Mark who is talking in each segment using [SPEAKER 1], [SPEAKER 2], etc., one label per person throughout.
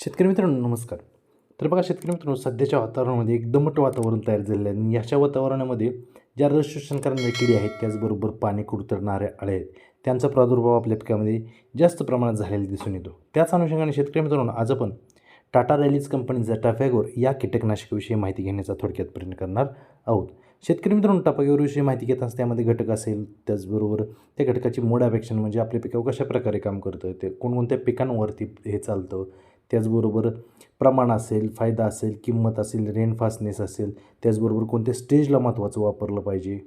[SPEAKER 1] शेतकरी मित्रांनो नमस्कार. तर बघा शेतकरी मित्रांनो सध्याच्या वातावरणामध्ये एक दमट वातावरण तयार झालेलं आहे. आणि याच्या वातावरणामध्ये ज्या रसशोषण करणाऱ्या किडी आहेत त्याचबरोबर पाणी कुडतरणाऱ्या अळे आहेत त्यांचा प्रादुर्भाव आपल्या पिकामध्ये जास्त प्रमाणात झालेला दिसून येतो. त्याच अनुषंगाने शेतकरी मित्रांनो आज आपण टाटा रॅलीज कंपनीचा टाफॅगोर या कीटकनाशकाविषयी माहिती घेण्याचा थोडक्यात प्रयत्न करणार आहोत. शेतकरी मित्रांनो टाफॅगोरविषयी माहिती घेताना त्यामध्ये घटक असेल त्याचबरोबर त्या घटकाची मोड अपेक्षा म्हणजे आपल्या पिकावर कशा प्रकारे काम करतं ते कोणकोणत्या पिकांवरती हे चालतं त्याचबरोबर प्रमाण असेल फायदा असेल किंमत असेल रेनफास्टनेस असेल त्याचबरोबर कोणत्या स्टेजला महत्त्वाचं वापरलं पाहिजे?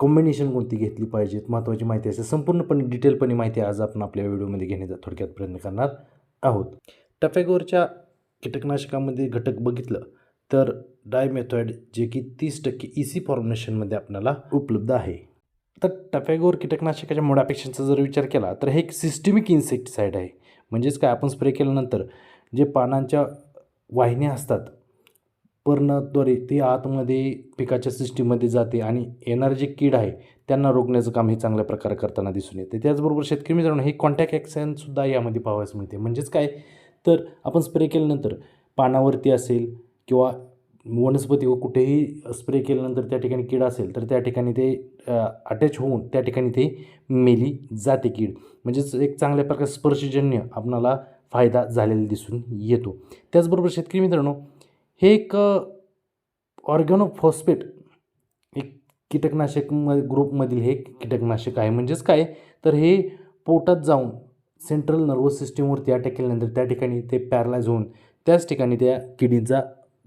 [SPEAKER 1] कॉम्बिनेशन कोणती घेतली पाहिजेत? महत्त्वाची माहिती असेल. संपूर्णपणे डिटेलपणे माहिती आज आपण आपल्या व्हिडिओमध्ये घेण्याचा थोडक्यात प्रयत्न करणार आहोत. टफॅगोरच्या कीटकनाशकामध्ये घटक बघितलं तर डायमेथॉइड जे की तीस टक्के ई सी फॉर्म्युलेशनमध्ये आपल्याला उपलब्ध आहे. तर टफॅगोर कीटकनाशकाच्या मोडापेक्षांचा जर विचार केला तर हे एक सिस्टमिक इन्सेक्टिसाईड आहे. म्हणजेच काय? आपण स्प्रे केल्यानंतर जे पानांच्या वाहिन्या असतात पर्णद्वारे ते आतमध्ये पिकाच्या सिस्टीममध्ये जाते आणि येणारे जे कीड आहे त्यांना रोखण्याचं काम हे चांगल्या प्रकारे करताना दिसून येते. त्याचबरोबर शेतकरी मित्रांनो हे कॉन्टॅक्ट ॲक्शनसुद्धा यामध्ये पाहावयास मिळते. म्हणजेच काय? तर आपण स्प्रे केल्यानंतर पानावरती असेल किंवा वनस्पती व कुठेही स्प्रे केल्यानंतर त्या ठिकाणी कीड असेल तर त्या ठिकाणी ते अटॅच होऊन त्या ठिकाणी ते मेली जाते कीड. म्हणजेच एक चांगल्या प्रकारे स्पर्शजन्य आपणाला फायदा झालेला दिसून येतो. त्याचबरोबर शेतकरी मित्रांनो हे एक ऑर्गॅनोफॉस्फेट एक कीटकनाशक म ग्रुपमधील हे कीटकनाशक आहे. म्हणजेच काय? तर हे पोटात जाऊन सेंट्रल नर्वस सिस्टीमवरती अटॅक केल्यानंतर त्या ठिकाणी ते पॅरलाइज होऊन त्याच ठिकाणी त्या किडींचा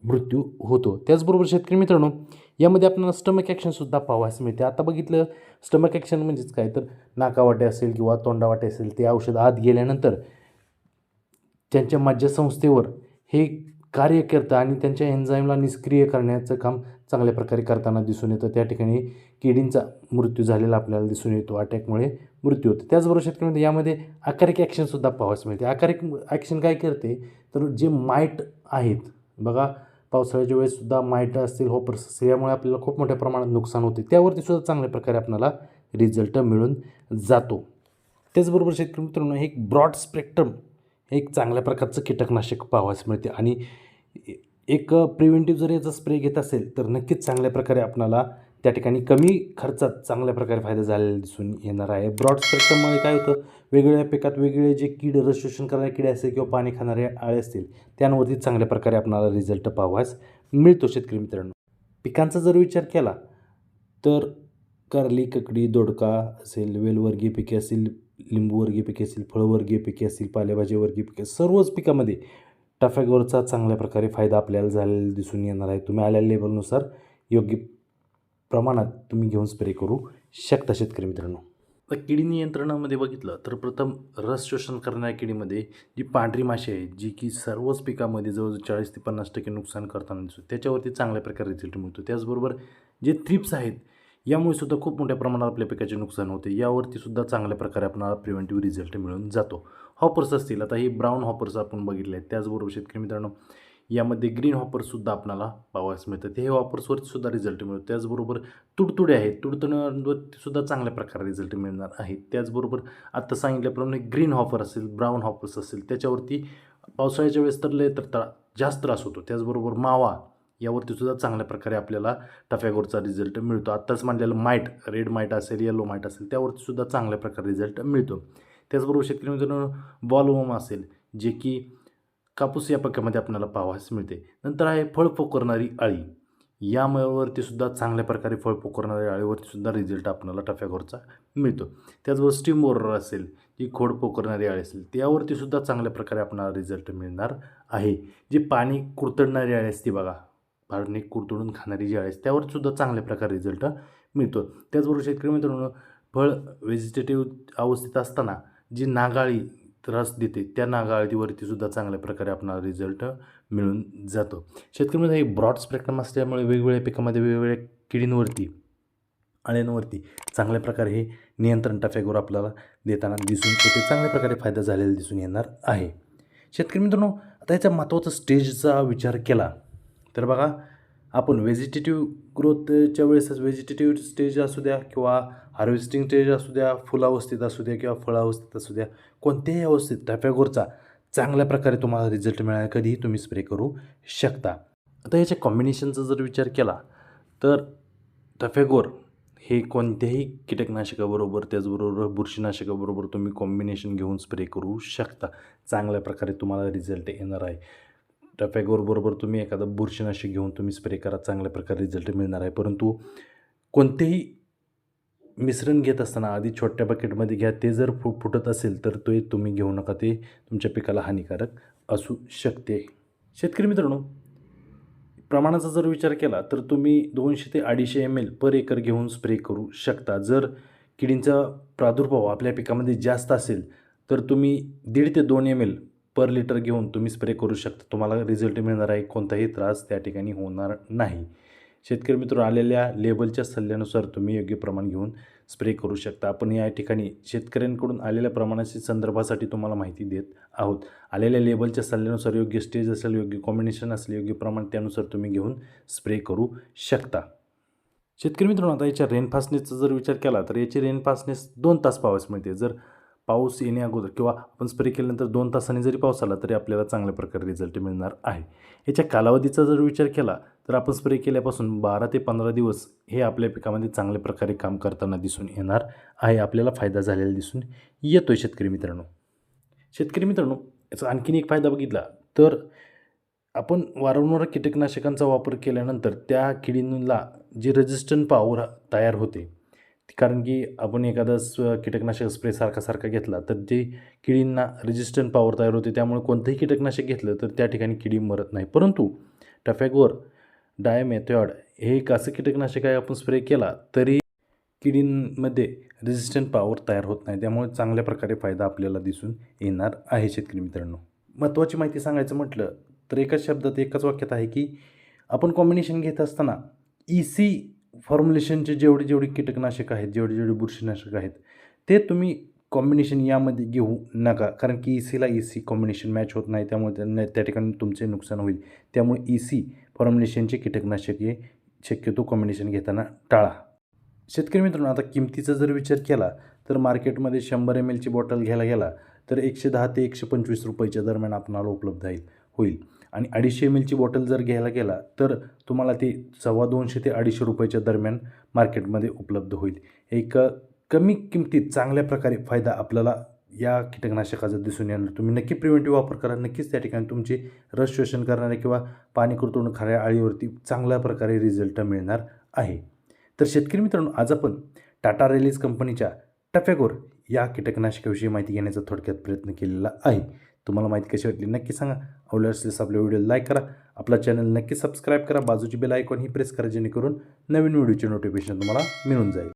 [SPEAKER 1] मृत्यू होतो. त्याचबरोबर शेतकरी मित्रांनो यामध्ये आपल्याला स्टमक ॲक्शनसुद्धा पाहावयास मिळते. आता बघितलं स्टमक ॲक्शन म्हणजेच काय? तर नाकावाटे असेल किंवा तोंडावाटे असेल ते औषध आत गेल्यानंतर त्यांच्या मज्जासंस्थेवर हे कार्य करतं आणि त्यांच्या एन्झाईमला निष्क्रिय करण्याचं काम चांगल्या प्रकारे करताना दिसून येतं. त्या ठिकाणी किडींचा मृत्यू झालेला आपल्याला दिसून येतो. अटॅकमुळे मृत्यू होतो. त्याचबरोबर शेतकऱ्यांमध्ये यामध्ये आकारिक ॲक्शनसुद्धा पाहावयास मिळते. आकारिक ॲक्शन काय करते? तर जे माईट आहेत बघा पावसाळ्याच्या वेळेससुद्धा माईट असतील होपर्स असतील यामुळे आपल्याला खूप मोठ्या प्रमाणात नुकसान होते. त्यावरती सुद्धा चांगल्या प्रकारे आपल्याला रिझल्ट मिळून जातो. त्याचबरोबर शेतकरी मित्रांनो हे एक ब्रॉड स्पेक्ट्रम हे एक चांगल्या प्रकारचं कीटकनाशक पाहावयास मिळते. आणि एक प्रिव्हेंटिव्ह जर याचा स्प्रे घेत असेल तर नक्कीच चांगल्या प्रकारे आपणाला त्या ठिकाणी कमी खर्चात चांगल्या प्रकारे फायदा झालेला दिसून येणार आहे. ब्रॉड स्पेक्ट्रममध्ये काय होतं? वेगवेगळ्या पिकात वेगवेगळे जे कीड रजिस्ट्रेशन करणारे किडे असतील किंवा पाणी खाणारे आळे असतील त्यांवरती चांगल्या प्रकारे आपणाला रिझल्ट पाहावास मिळतो शेतकरी मित्रांनो. पिकांचा जर विचार केला तर कारली ककडी दोडका असेल वेलवर्गीय पिके असतील लिंबूवर्गीय पिके असतील फळवर्गीय पिके असतील पालेभाजीवर्गीय पिके सर्वच पिकामध्ये टफॅगोरचा चांगल्या प्रकारे फायदा आपल्याला झालेला दिसून येणार आहे. तुम्ही आलेल्या लेवलनुसार योग्य प्रमाणात तुम्ही घेऊन स्प्रे करू शकता शेतकरी मित्रांनो. तर किडी नियंत्रणामध्ये बघितलं तर प्रथम रस शोषण करणाऱ्या किडीमध्ये जी पांढरी माशी आहे जी की सर्वच पिकामध्ये जवळजवळ चाळीस ते पन्नास टक्के नुकसान करताना दिसतो त्याच्यावरती चांगल्या प्रकारे रिझल्ट मिळतो. त्याचबरोबर जे थ्रिप्स आहेत यामुळे सुद्धा खूप मोठ्या प्रमाणात आपल्या पिकाचे नुकसान होते. यावरती सुद्धा चांगल्या प्रकारे आपणाला प्रिव्हेंटिव्ह रिझल्ट मिळून जातो. हॉपर्स असतील आता हे ब्राऊन हॉपर्स आपण बघितले आहेत. त्याचबरोबर शेतकरी मित्रांनो यामध्ये ग्रीन हॉपरसुद्धा आपल्याला पाहावयास मिळतात ते हे हॉपर्सवरतीसुद्धा रिझल्ट मिळतो. त्याचबरोबर तुडतुडे आहेत. तुडतुड्यांवरतीसुद्धा चांगल्या प्रकारे रिझल्ट मिळणार आहेत त्याचबरोबर आत्ता सांगितल्याप्रमाणे ग्रीन हॉपर असेल ब्राऊन हॉपर्स असेल त्याच्यावरती पावसाळ्याच्या वेळेस तर लय तर ता जास्त त्रास होतो. त्याचबरोबर मावा यावरतीसुद्धा चांगल्या प्रकारे आपल्याला टफॅगोरचा रिझल्ट मिळतो. आत्ताच म्हणलेलं माईट रेड माईट असेल येलो माईट असेल त्यावरतीसुद्धा चांगल्या प्रकारे रिझल्ट मिळतो. त्याचबरोबर शेतकरी मित्रांनो बॉलवम असेल जे की कापूस या पिकामध्ये आपल्याला पाहावास मिळते. नंतर आहे फळ पोकरणारी अळी. यामुळेवरतीसुद्धा सुद्धा चांगल्या प्रकारे फळ पोकरणाऱ्या अळीवरती सुद्धा रिझल्ट आपल्याला टफ्याकोरचा मिळतो. त्याचबरोबर स्टीम बोरर असेल जी खोड पोकरणारी अळी असेल त्यावरती सुद्धा चांगल्या प्रकारे आपल्याला रिझल्ट मिळणार आहे. जी पाणी कुरतडणारी अळी असते बघा पाणी कुरतडून खाणारी जी अळी असते त्यावर सुद्धा चांगल्या प्रकारे रिझल्ट मिळतो. त्याचबरोबर शेतकरी मित्रांनो फळ व्हेजिटेटिव्ह अवस्थेत असताना जी नागाळी त्रास देते. त्या नागाळतीवरती सुद्धा चांगल्या प्रकारे आपणाला रिझल्ट मिळून जातो. शेतकऱ्यांमध्ये हे ब्रॉड स्पेक्ट्रम असल्यामुळे वेगवेगळ्या पिकामध्ये वेगवेगळ्या किडींवरती अळ्यांवरती चांगल्या प्रकारे हे नियंत्रण टफॅगोर आपल्याला देताना दिसून येते. चांगल्या प्रकारे फायदा झालेला दिसून येणार आहे. शेतकरी मित्रांनो आता याच्या महत्त्वाचा स्टेजचा विचार केला तर बघा आपण व्हेजिटेटिव्ह ग्रोथच्या वेळेसच व्हेजिटेटिव्ह स्टेज असू द्या किंवा हार्वेस्टिंग स्टेज असू द्या फुलावस्थेत असू द्या किंवा फळावस्थेत असू द्या कोणत्याही अवस्थेत टॅफॅगोरचा चांगल्या प्रकारे तुम्हाला रिझल्ट मिळाला कधीही तुम्ही स्प्रे करू शकता. आता याच्या कॉम्बिनेशनचा जर विचार केला तर टफेगोर हे कोणत्याही कीटकनाशकाबरोबर त्याचबरोबर बुरशीनाशकाबरोबर तुम्ही कॉम्बिनेशन घेऊन स्प्रे करू शकता. चांगल्या प्रकारे तुम्हाला रिझल्ट येणार आहे. टफेगोरबरोबर तुम्ही एखादं बुरशीनाशक घेऊन तुम्ही स्प्रे करा चांगल्या प्रकारे रिझल्ट मिळणार आहे. परंतु कोणतेही मिश्रण घेत असताना आधी छोट्या बकेटमध्ये घ्या. ते जर फु फुटत असेल तर ते तुम्ही घेऊ नका. ते तुमच्या पिकाला हानिकारक असू शकते. शेतकरी मित्रांनो प्रमाणाचा जर विचार केला तर तुम्ही दोनशे ते अडीचशे एम एल पर एकर घेऊन स्प्रे करू शकता. जर किडींचा प्रादुर्भाव आपल्या पिकामध्ये जास्त असेल तर तुम्ही दीड ते दोन एम एल पर लिटर घेऊन तुम्ही स्प्रे करू शकता. तुम्हाला रिझल्ट मिळणार आहे कोणताही त्रास त्या ठिकाणी होणार नाही. शेतकरी मित्र आलेल्या लेबलच्या सल्ल्यानुसार तुम्ही योग्य प्रमाण घेऊन स्प्रे करू शकता. आपण या ठिकाणी शेतकऱ्यांकडून आलेल्या प्रमाणाची संदर्भासाठी तुम्हाला माहिती देत आहोत. आलेल्या लेबलच्या सल्ल्यानुसार योग्य स्टेज असेल योग्य कॉम्बिनेशन असेल योग्य प्रमाण त्यानुसार तुम्ही घेऊन स्प्रे करू शकता. शेतकरी मित्रांनो आता याच्या रेनफास्टनेसचा जर विचार केला तर याची रेनफासनेस दोन तास पावस मिळते. जर पाऊस येणे अगोदर किंवा आपण स्प्रे केल्यानंतर दोन तासांनी जरी पाऊस आला तरी आपल्याला चांगल्या प्रकारे रिझल्ट मिळणार आहे. याच्या कालावधीचा जर विचार केला तर आपण स्प्रे केल्यापासून बारा ते पंधरा दिवस हे आपल्या पिकामध्ये चांगल्या प्रकारे काम करताना दिसून येणार आहे. आपल्याला फायदा झालेला दिसून येतो आहे शेतकरी मित्रांनो. शेतकरी मित्रांनो याचा आणखीन एक फायदा बघितला तर आपण वारंवार कीटकनाशकांचा वापर केल्यानंतर त्या किडींना जे रेजिस्टंट पावर तयार होते कारण की आपण एखादा स कीटकनाशक स्प्रे सारखा सारखा घेतला तर ते किडींना रेजिस्टंट पॉवर तयार होते. त्यामुळे कोणतंही कीटकनाशक घेतलं तर त्या ठिकाणी किडी मरत नाही. परंतु टफॅगोर डायमेथॉड हे एक असं कीटकनाशक आहे आपण स्प्रे केला तरी किडींमध्ये रेजिस्टंट पॉवर तयार होत नाही. त्यामुळे चांगल्या प्रकारे फायदा आपल्याला दिसून येणार आहे शेतकरी मित्रांनो. महत्त्वाची माहिती सांगायचं म्हटलं तर एकाच शब्दात एकाच वाक्यात आहे की आपण कॉम्बिनेशन घेत असताना ई सी फॉर्म्युलेशनचे जेवढे जेवढे कीटकनाशक आहेत जेवढे जेवढे बुरशीनाशक आहेत ते तुम्ही कॉम्बिनेशन यामध्ये घेऊ नका. कारण की ई सीला ई सी कॉम्बिनेशन मॅच होत नाही त्यामुळे त्यांना त्या ठिकाणी तुमचे नुकसान होईल. त्यामुळे ई सी फॉर्म्युलेशनचे कीटकनाशके शक्यतो कॉम्बिनेशन घेताना टाळा. शेतकरी मित्रांनो आता किमतीचा जर विचार केला तर मार्केटमध्ये शंभर एम एलची बॉटल घ्यायला गेला तर एकशे दहा ते एकशे पंचवीस रुपयाच्या दरम्यान आपणाला उपलब्ध आहे होईल. आणि अडीचशे एम एलची बॉटल जर घ्यायला गेला तर तुम्हाला ती सव्वा दोनशे ते अडीचशे रुपयाच्या दरम्यान मार्केटमध्ये उपलब्ध होईल. एक कमी किमतीत चांगल्या प्रकारे फायदा आपल्याला या कीटकनाशकाचा दिसून येणार. तुम्ही नक्की प्रिव्हेंटिव्ह वापर करा. नक्कीच त्या ठिकाणी तुमची रस शोषण करणारे किंवा पाणी कुरतवून खाऱ्या आळीवरती चांगल्या प्रकारे रिझल्ट मिळणार आहे. तर शेतकरी मित्रांनो आज आपण टाटा रेलीज कंपनीच्या टफेगोर या कीटकनाशकाविषयी माहिती घेण्याचा थोडक्यात प्रयत्न केलेला आहे. तुम्हाला माहिती कशी वाटली नक्की सांगा. आवडली असल्यास आपल्या व्हिडिओ लाईक करा. आपला चॅनल नक्की सबस्क्राईब करा. बाजूची बेल आयकॉन ही प्रेस करा जेणेकरून नवीन व्हिडिओचे नोटिफिकेशन तुम्हाला मिळून जाईल.